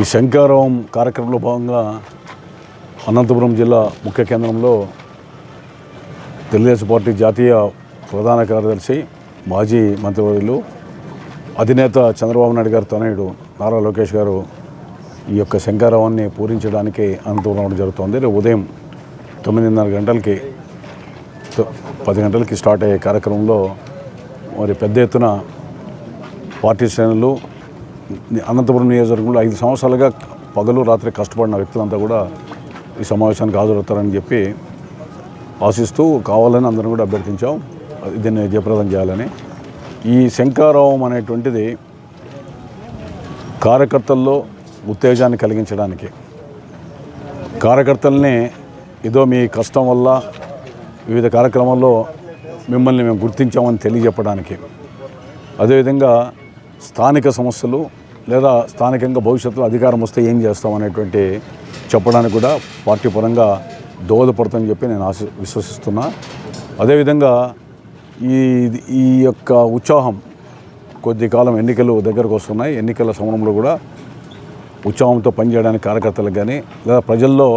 ఈ శంకారావం కార్యక్రమంలో భాగంగా అనంతపురం జిల్లా ముఖ్య కేంద్రంలో తెలుగుదేశం పార్టీ జాతీయ ప్రధాన కార్యదర్శి మాజీ మంత్రివర్యులు అధినేత చంద్రబాబు నాయుడు గారు తనయుడు నారా లోకేష్ గారు ఈ యొక్క శంకారావాన్ని పూరించడానికి అనంతపురం రావడం జరుగుతోంది. రేపు ఉదయం తొమ్మిదిన్నర గంటలకి పది గంటలకి స్టార్ట్ అయ్యే కార్యక్రమంలో మరి పెద్ద ఎత్తున పార్టీ శ్రేణులు అనంతపురం నియోజకవర్గంలో ఐదు సంవత్సరాలుగా పగలు రాత్రి కష్టపడిన వ్యక్తులంతా కూడా ఈ సమావేశానికి హాజరవుతారని చెప్పి ఆశిస్తూ కావాలని అందరం కూడా అభ్యర్థించాం. దీన్ని జయప్రదం చేయాలని. ఈ శంకారావం అనేటువంటిది కార్యకర్తల్లో ఉత్తేజాన్ని కలిగించడానికి. కార్యకర్తల్ని ఏదో మీ కష్టం వల్ల వివిధ కార్యక్రమాల్లో మిమ్మల్ని మేము గుర్తించామని తెలియజెప్పడానికి. అదేవిధంగా స్థానిక సమస్యలు లేదా స్థానికంగా భవిష్యత్తులో అధికారం వస్తే ఏం చేస్తాం అనేటువంటి చెప్పడానికి కూడా పార్టీ పరంగా దోహదపడుతుందని చెప్పి నేను ఆశ విశ్వసిస్తున్నా. అదేవిధంగా ఈ ఈ యొక్క ఉత్సాహం కొద్ది కాలం ఎన్నికలు దగ్గరకు వస్తున్నాయి. ఎన్నికల సమయంలో కూడా ఉత్సాహంతో పనిచేయడానికి కార్యకర్తలకు కానీ లేదా ప్రజల్లో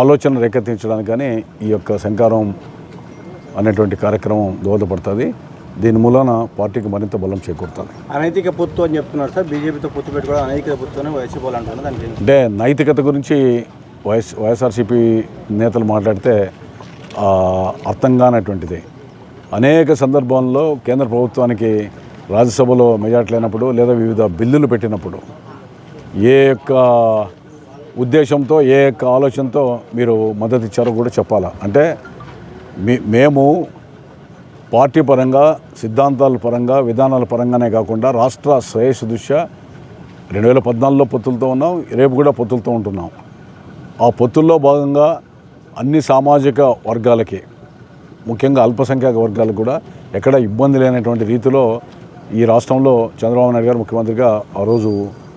ఆలోచన రేకెత్తించడానికి కానీ ఈ యొక్క శంకారం అనేటువంటి కార్యక్రమం దోహదపడుతుంది. దీని మూలన పార్టీకి మరింత బలం చేకూరుతుంది అనైతిక పొత్తు అని చెప్తున్నారు సార్. బీజేపీతో పొత్తు పెట్టుకోవడం అనైతిక పొత్తు అని వైసీపీ అంటే నైతికత గురించి వైఎస్ వైఎస్ఆర్సీపీ నేతలు మాట్లాడితే అర్థం కానటువంటిది. అనేక సందర్భాల్లో కేంద్ర ప్రభుత్వానికి రాజ్యసభలో మెజార్టీ లేనప్పుడు లేదా వివిధ బిల్లులు పెట్టినప్పుడు ఏ యొక్క ఉద్దేశంతో ఏ యొక్క ఆలోచనతో మీరు మద్దతు ఇచ్చారో కూడా చెప్పాలా? అంటే మేము పార్టీ పరంగా సిద్ధాంతాల పరంగా విధానాల పరంగానే కాకుండా రాష్ట్ర శ్రేయస్సు దృష్ట్యా రెండు వేల పద్నాలుగులో పొత్తులతో ఉన్నాం రేపు కూడా పొత్తులతో ఉంటున్నాం. ఆ పొత్తుల్లో భాగంగా అన్ని సామాజిక వర్గాలకి ముఖ్యంగా అల్పసంఖ్యాక వర్గాలకు కూడా ఎక్కడ ఇబ్బంది లేనటువంటి రీతిలో ఈ రాష్ట్రంలో చంద్రబాబు నాయుడు గారు ముఖ్యమంత్రిగా ఆ రోజు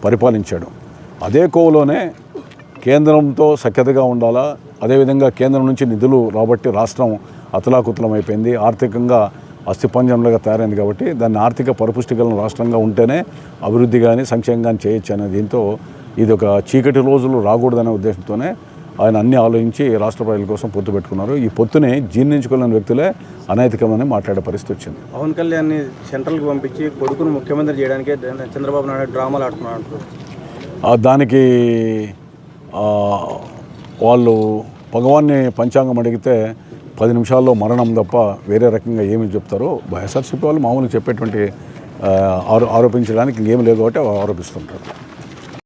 పరిపాలించాడు. అదే కోవలోనే కేంద్రంతో సఖ్యతగా ఉండాలా అదేవిధంగా కేంద్రం నుంచి నిధులు రాబట్టి రాష్ట్రం అతలాకుతలం అయిపోయింది. ఆర్థికంగా అస్థిపంజంలాగా తయారైంది కాబట్టి దాన్ని ఆర్థిక పరిపుష్టి గల రాష్ట్రంగా ఉంటేనే అభివృద్ధి కానీ సంక్షేమం కానీ చేయొచ్చు అనే దీంతో ఇది ఒక చీకటి రోజులు రాకూడదనే ఉద్దేశంతోనే ఆయన అన్ని ఆలోచించి రాష్ట్ర ప్రజల కోసం పొత్తు పెట్టుకున్నారు. ఈ పొత్తుని జీర్ణించుకోలేని వ్యక్తులే అనైతికమని మాట్లాడే పరిస్థితి వచ్చింది. పవన్ కళ్యాణ్ని సెంట్రల్కి పంపించి కొడుకును ముఖ్యమంత్రి చేయడానికే చంద్రబాబు నాయుడు డ్రామాలు ఆడుతున్నారు అంటారు ఆ దానికి వాళ్ళు భగవాన్ని పంచాంగం అడిగితే పది నిమిషాల్లో మరణం తప్ప వేరే రకంగా ఏమి చెప్తారో వైఎస్ఆర్సీపీ వాళ్ళు మామూలుగా చెప్పేటువంటి ఆరో ఆరోపించడానికి ఇంకేం లేదు కాబట్టి ఆరోపిస్తుంటారు.